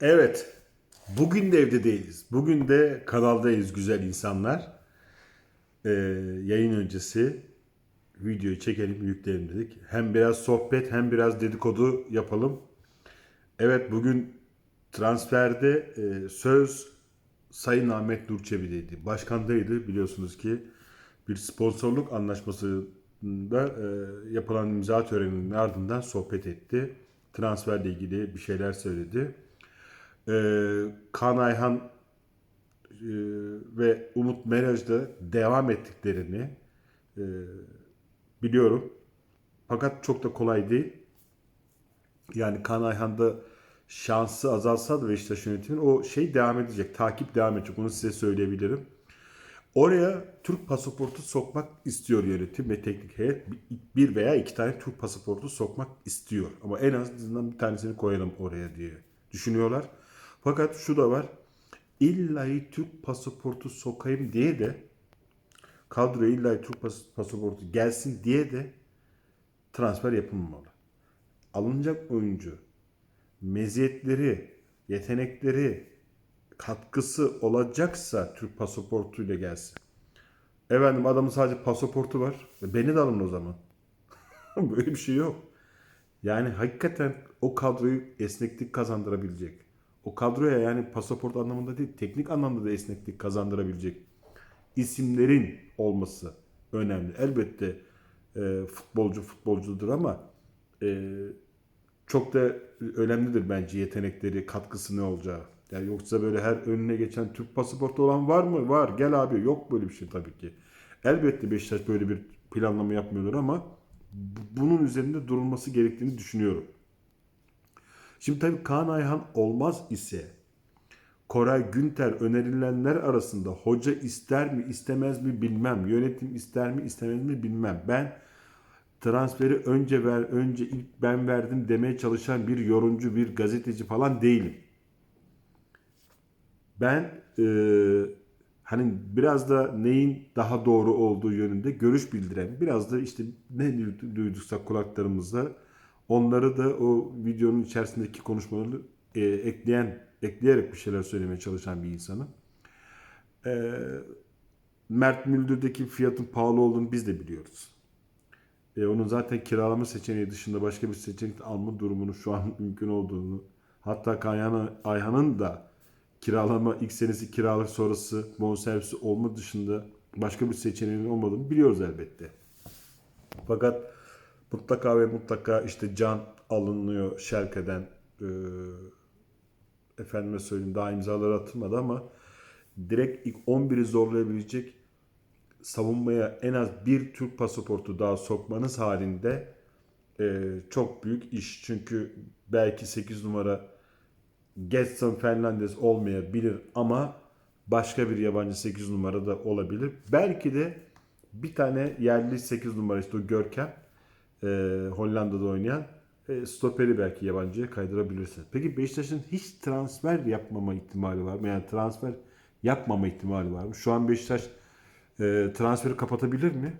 Evet. Bugün de evde değiliz. Bugün de kanaldayız güzel insanlar. Ee, yayın öncesi videoyu çekelim, yükleyelim dedik. Hem biraz sohbet hem biraz dedikodu yapalım. Evet bugün transferde e, söz Sayın Ahmet Nurçebi'deydi. Başkandaydı biliyorsunuz ki bir sponsorluk anlaşmasında e, yapılan imza töreninin ardından sohbet etti. Transferle ilgili bir şeyler söyledi. Ee, Kaan Ayhan e, ve Umut Meraj'da devam ettiklerini e, biliyorum. Fakat çok da kolay değil. Yani Kaan Ayhan'da şansı azalsa da Beşiktaş yönetiminin o şey devam edecek. Takip devam edecek. Onu size söyleyebilirim. Oraya Türk pasaportu sokmak istiyor yönetim ve teknik heyet. Bir veya iki tane Türk pasaportu sokmak istiyor. Ama en azından bir tanesini koyalım oraya diye düşünüyorlar. Fakat şu da var. İlla Türk pasaportu sokayım diye de kadroya illa Türk pas- pasaportu gelsin diye de transfer yapılmamalı. Alınacak oyuncu meziyetleri, yetenekleri, katkısı olacaksa Türk pasaportuyla gelsin. Efendim adamın sadece pasaportu var. E Beni de alın o zaman. Böyle bir şey yok. Yani hakikaten o kadroyu esneklik kazandırabilecek. O kadroya yani pasaport anlamında değil, teknik anlamda da esneklik kazandırabilecek isimlerin olması önemli. Elbette e, futbolcu futbolcudur ama e, çok da önemlidir bence yetenekleri, katkısı ne olacağı. Yani yoksa böyle her önüne geçen Türk pasaportu olan var mı? Var. Gel abi. Yok böyle bir şey tabii ki. Elbette Beşiktaş böyle bir planlama yapmıyordur ama bu- bunun üzerinde durulması gerektiğini düşünüyorum. Şimdi tabii Kaan Ayhan olmaz ise Koray Günter önerilenler arasında hoca ister mi istemez mi bilmem. Yönetim ister mi istemez mi bilmem. Ben transferi önce ver önce ilk ben verdim demeye çalışan bir yorumcu bir gazeteci falan değilim. Ben e, hani biraz da neyin daha doğru olduğu yönünde görüş bildiren biraz da işte ne duyduksak kulaklarımızda onları da o videonun içerisindeki konuşmaları e, ekleyen ekleyerek bir şeyler söylemeye çalışan bir insanım. E, Mert Müldür'deki fiyatın pahalı olduğunu biz de biliyoruz. E, onun zaten kiralama seçeneği dışında başka bir seçenek alma durumunu şu an mümkün olduğunu hatta Kayhan Ayhan'ın da kiralama ilk senesi kiralık sonrası bonservisi olma dışında başka bir seçeneğinin olmadığını biliyoruz elbette. Fakat mutlaka ve mutlaka işte can alınıyor Şerke'den e, efendime söyleyeyim daha imzaları atılmadı ama direkt ilk 11'i zorlayabilecek savunmaya en az bir Türk pasaportu daha sokmanız halinde e, çok büyük iş. Çünkü belki 8 numara Getson Fernandez olmayabilir ama başka bir yabancı 8 numara da olabilir. Belki de bir tane yerli 8 numara işte o Görkem e, Hollanda'da oynayan e, stoperi belki yabancıya kaydırabilirsiniz. Peki Beşiktaş'ın hiç transfer yapmama ihtimali var mı? Yani transfer yapmama ihtimali var mı? Şu an Beşiktaş e, transferi kapatabilir mi?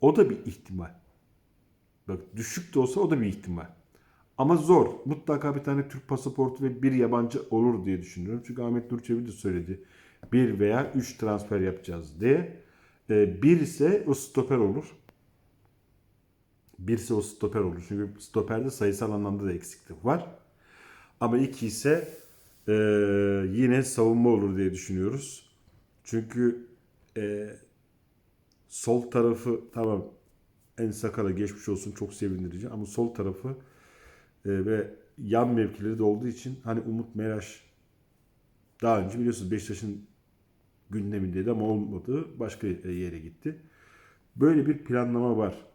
O da bir ihtimal. Bak düşük de olsa o da bir ihtimal. Ama zor. Mutlaka bir tane Türk pasaportu ve bir yabancı olur diye düşünüyorum. Çünkü Ahmet Nurçevi de söyledi. Bir veya üç transfer yapacağız diye. E, bir ise o stoper olur. Bir ise o stoper olur. Çünkü stoperde sayısal anlamda da eksiklik var. Ama iki ise e, yine savunma olur diye düşünüyoruz. Çünkü e, sol tarafı tamam en sakala geçmiş olsun çok sevindirici ama sol tarafı e, ve yan mevkileri de olduğu için hani Umut Meraş daha önce biliyorsunuz Beşiktaş'ın gündemindeydi ama olmadı. Başka yere gitti. Böyle bir planlama var.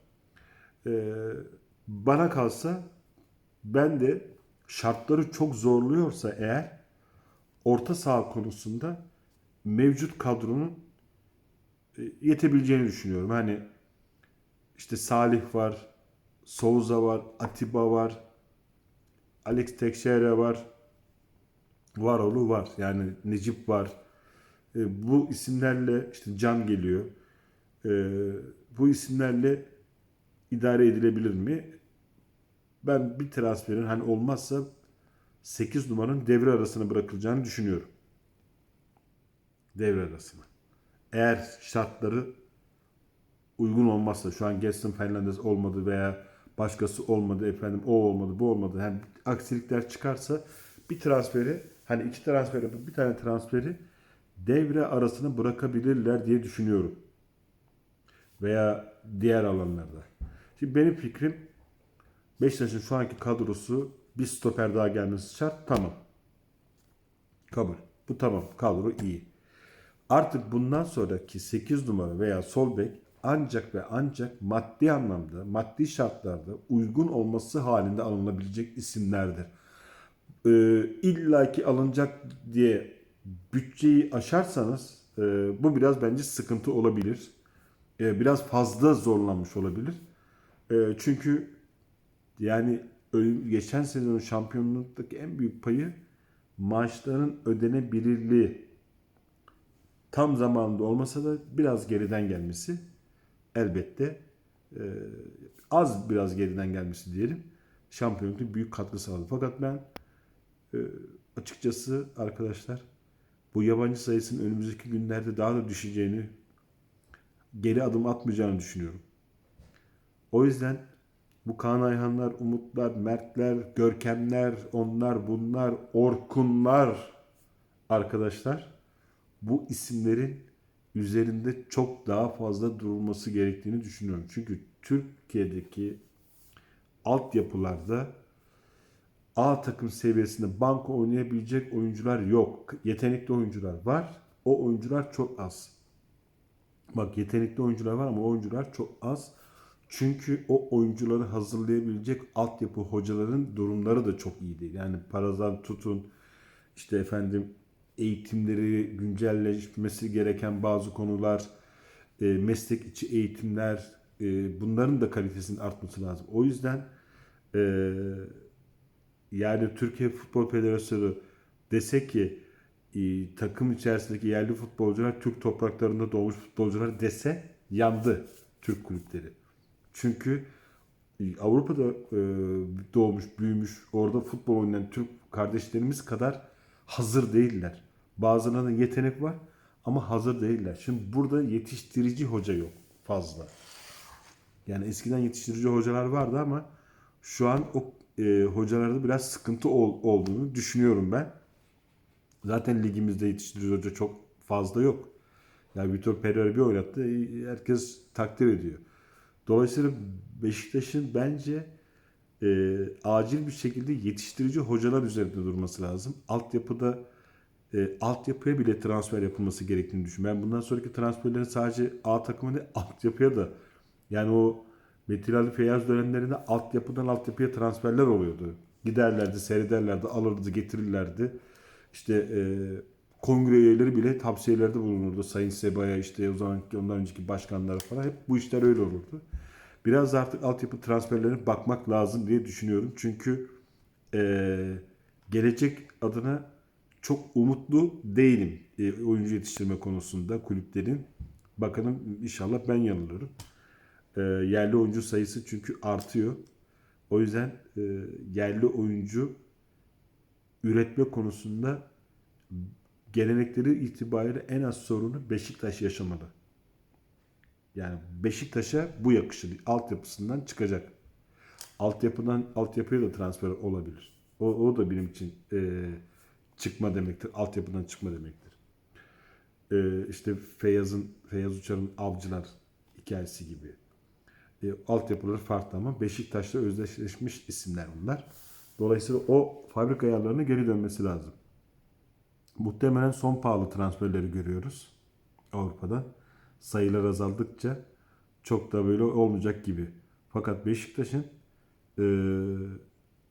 E, bana kalsa ben de şartları çok zorluyorsa eğer orta saha konusunda mevcut kadronun e, yetebileceğini düşünüyorum. Hani işte Salih var, Souza var, Atiba var, Alex Teixeira var, Varolu var. Yani Necip var. E, bu isimlerle işte Can geliyor. E, bu isimlerle idare edilebilir mi? Ben bir transferin hani olmazsa 8 numaranın devre arasına bırakılacağını düşünüyorum. Devre arasına. Eğer şartları uygun olmazsa şu an Gaston Fernandez olmadı veya başkası olmadı efendim o olmadı bu olmadı yani aksilikler çıkarsa bir transferi hani iki transfer yapıp bir tane transferi devre arasına bırakabilirler diye düşünüyorum. Veya diğer alanlarda. Şimdi benim fikrim Beşiktaş'ın şu anki kadrosu bir stoper daha gelmesi şart. Tamam. Kabul. Bu tamam. Kadro iyi. Artık bundan sonraki 8 numara veya sol bek ancak ve ancak maddi anlamda, maddi şartlarda uygun olması halinde alınabilecek isimlerdir. Ee, İlla ki alınacak diye bütçeyi aşarsanız e, bu biraz bence sıkıntı olabilir. E, biraz fazla zorlanmış olabilir. E, çünkü yani geçen sezonun şampiyonluktaki en büyük payı maaşların ödenebilirliği tam zamanında olmasa da biraz geriden gelmesi elbette e, az biraz geriden gelmesi diyelim şampiyonlukta büyük katkı sağladı. Fakat ben e, açıkçası arkadaşlar bu yabancı sayısının önümüzdeki günlerde daha da düşeceğini geri adım atmayacağını düşünüyorum. O yüzden bu Kaan Ayhanlar, Umutlar, Mertler, Görkemler, onlar bunlar, Orkunlar arkadaşlar bu isimlerin üzerinde çok daha fazla durulması gerektiğini düşünüyorum. Çünkü Türkiye'deki altyapılarda A takım seviyesinde banko oynayabilecek oyuncular yok. Yetenekli oyuncular var. O oyuncular çok az. Bak yetenekli oyuncular var ama o oyuncular çok az. Çünkü o oyuncuları hazırlayabilecek altyapı hocaların durumları da çok iyi değil. Yani paradan tutun işte efendim eğitimleri güncelleşmesi gereken bazı konular, e, meslek içi eğitimler e, bunların da kalitesinin artması lazım. O yüzden e, yani Türkiye Futbol Federasyonu dese ki e, takım içerisindeki yerli futbolcular Türk topraklarında doğmuş futbolcular dese yandı Türk kulüpleri. Çünkü e, Avrupa'da e, doğmuş, büyümüş, orada futbol oynayan Türk kardeşlerimiz kadar hazır değiller. Bazılarında yetenek var ama hazır değiller. Şimdi burada yetiştirici hoca yok fazla. Yani eskiden yetiştirici hocalar vardı ama şu an o e, hocalarda biraz sıkıntı ol- olduğunu düşünüyorum ben. Zaten ligimizde yetiştirici hoca çok fazla yok. Yani Vitor Pereira bir oynattı. Herkes takdir ediyor. Dolayısıyla Beşiktaş'ın bence e, acil bir şekilde yetiştirici hocalar üzerinde durması lazım. Altyapıda e, altyapıya bile transfer yapılması gerektiğini düşünüyorum. Ben bundan sonraki transferlerin sadece A takımına değil, altyapıya da yani o Metin Ali Feyyaz dönemlerinde altyapıdan altyapıya transferler oluyordu. Giderlerdi, seyrederlerdi, alırdı, getirirlerdi. İşte e, kongre üyeleri bile tavsiyelerde bulunurdu. Sayın Seba'ya işte o zaman ondan önceki başkanlara falan hep bu işler öyle olurdu. Biraz da artık altyapı transferlerine bakmak lazım diye düşünüyorum. Çünkü e, gelecek adına çok umutlu değilim e, oyuncu yetiştirme konusunda kulüplerin. Bakalım inşallah ben yanılıyorum. E, yerli oyuncu sayısı çünkü artıyor. O yüzden e, yerli oyuncu üretme konusunda gelenekleri itibariyle en az sorunu Beşiktaş yaşamalı. Yani Beşiktaş'a bu yakışır. Altyapısından çıkacak. Altyapıdan altyapıya da transfer olabilir. O, o da benim için e, çıkma demektir. Altyapıdan çıkma demektir. E, işte Feyyaz'ın Feyyaz Uçar'ın Avcılar hikayesi gibi. E, altyapıları farklı ama Beşiktaş'ta özdeşleşmiş isimler bunlar. Dolayısıyla o fabrika ayarlarına geri dönmesi lazım. Muhtemelen son pahalı transferleri görüyoruz Avrupa'da. Sayılar azaldıkça çok da böyle olmayacak gibi. Fakat Beşiktaş'ın e,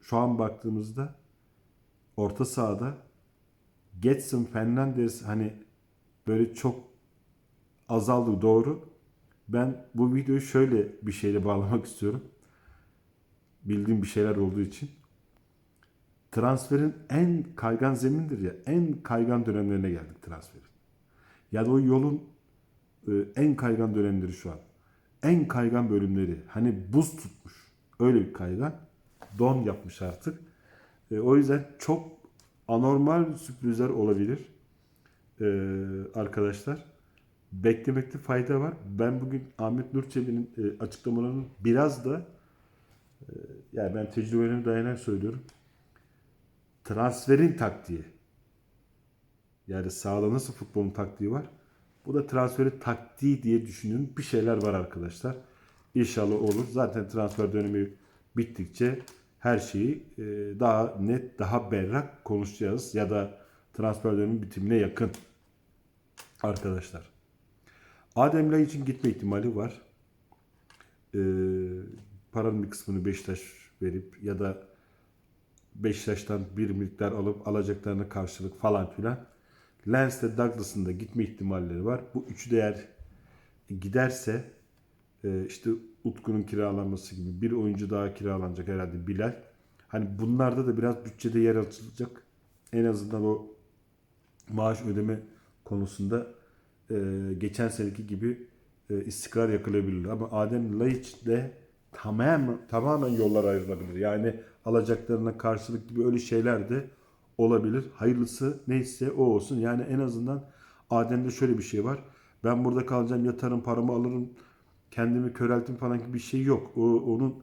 şu an baktığımızda orta sahada Getson, Fernandes hani böyle çok azaldı doğru. Ben bu videoyu şöyle bir şeyle bağlamak istiyorum. Bildiğim bir şeyler olduğu için transferin en kaygan zemindir ya. En kaygan dönemlerine geldik transferin. Ya da o yolun e, en kaygan dönemleri şu an. En kaygan bölümleri. Hani buz tutmuş. Öyle bir kaygan. Don yapmış artık. E, o yüzden çok anormal sürprizler olabilir e, arkadaşlar. Beklemekte fayda var. Ben bugün Ahmet Nur Çebi'nin açıklamalarının biraz da yani ben tecrübelerime dayanarak söylüyorum. Transferin taktiği. Yani sahada nasıl futbolun taktiği var. Bu da transferin taktiği diye düşünün. Bir şeyler var arkadaşlar. İnşallah olur. Zaten transfer dönemi bittikçe her şeyi e, daha net, daha berrak konuşacağız. Ya da transfer dönemi bitimine yakın arkadaşlar. Adem Lay için gitme ihtimali var. Ee, paranın bir kısmını Beşiktaş verip ya da Beşiktaş'tan bir miktar alıp alacaklarına karşılık falan filan. Lens de Douglas'ın da gitme ihtimalleri var. Bu üçü de eğer giderse e, işte Utku'nun kiralanması gibi bir oyuncu daha kiralanacak herhalde Bilal. Hani bunlarda da biraz bütçede yer açılacak. En azından o maaş ödeme konusunda e, geçen seneki gibi e, istikrar yakalayabilir. Ama Adem Laiç de tamamen tamamen yollar ayrılabilir. Yani alacaklarına karşılık gibi öyle şeyler de olabilir. Hayırlısı neyse o olsun. Yani en azından Adem'de şöyle bir şey var. Ben burada kalacağım yatarım paramı alırım kendimi köreltim falan gibi bir şey yok. O onun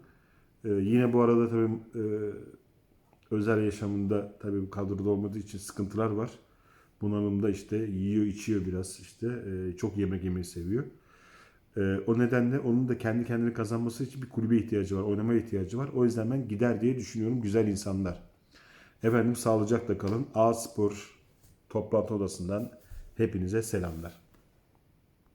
e, yine bu arada tabii e, özel yaşamında tabii kadroda olmadığı için sıkıntılar var. Bunalımda işte yiyor içiyor biraz işte e, çok yemek yemeyi seviyor. E, o nedenle onun da kendi kendini kazanması için bir kulübe ihtiyacı var, oynamaya ihtiyacı var. O yüzden ben gider diye düşünüyorum güzel insanlar. Efendim sağlıcakla kalın. A Spor toplantı odasından hepinize selamlar.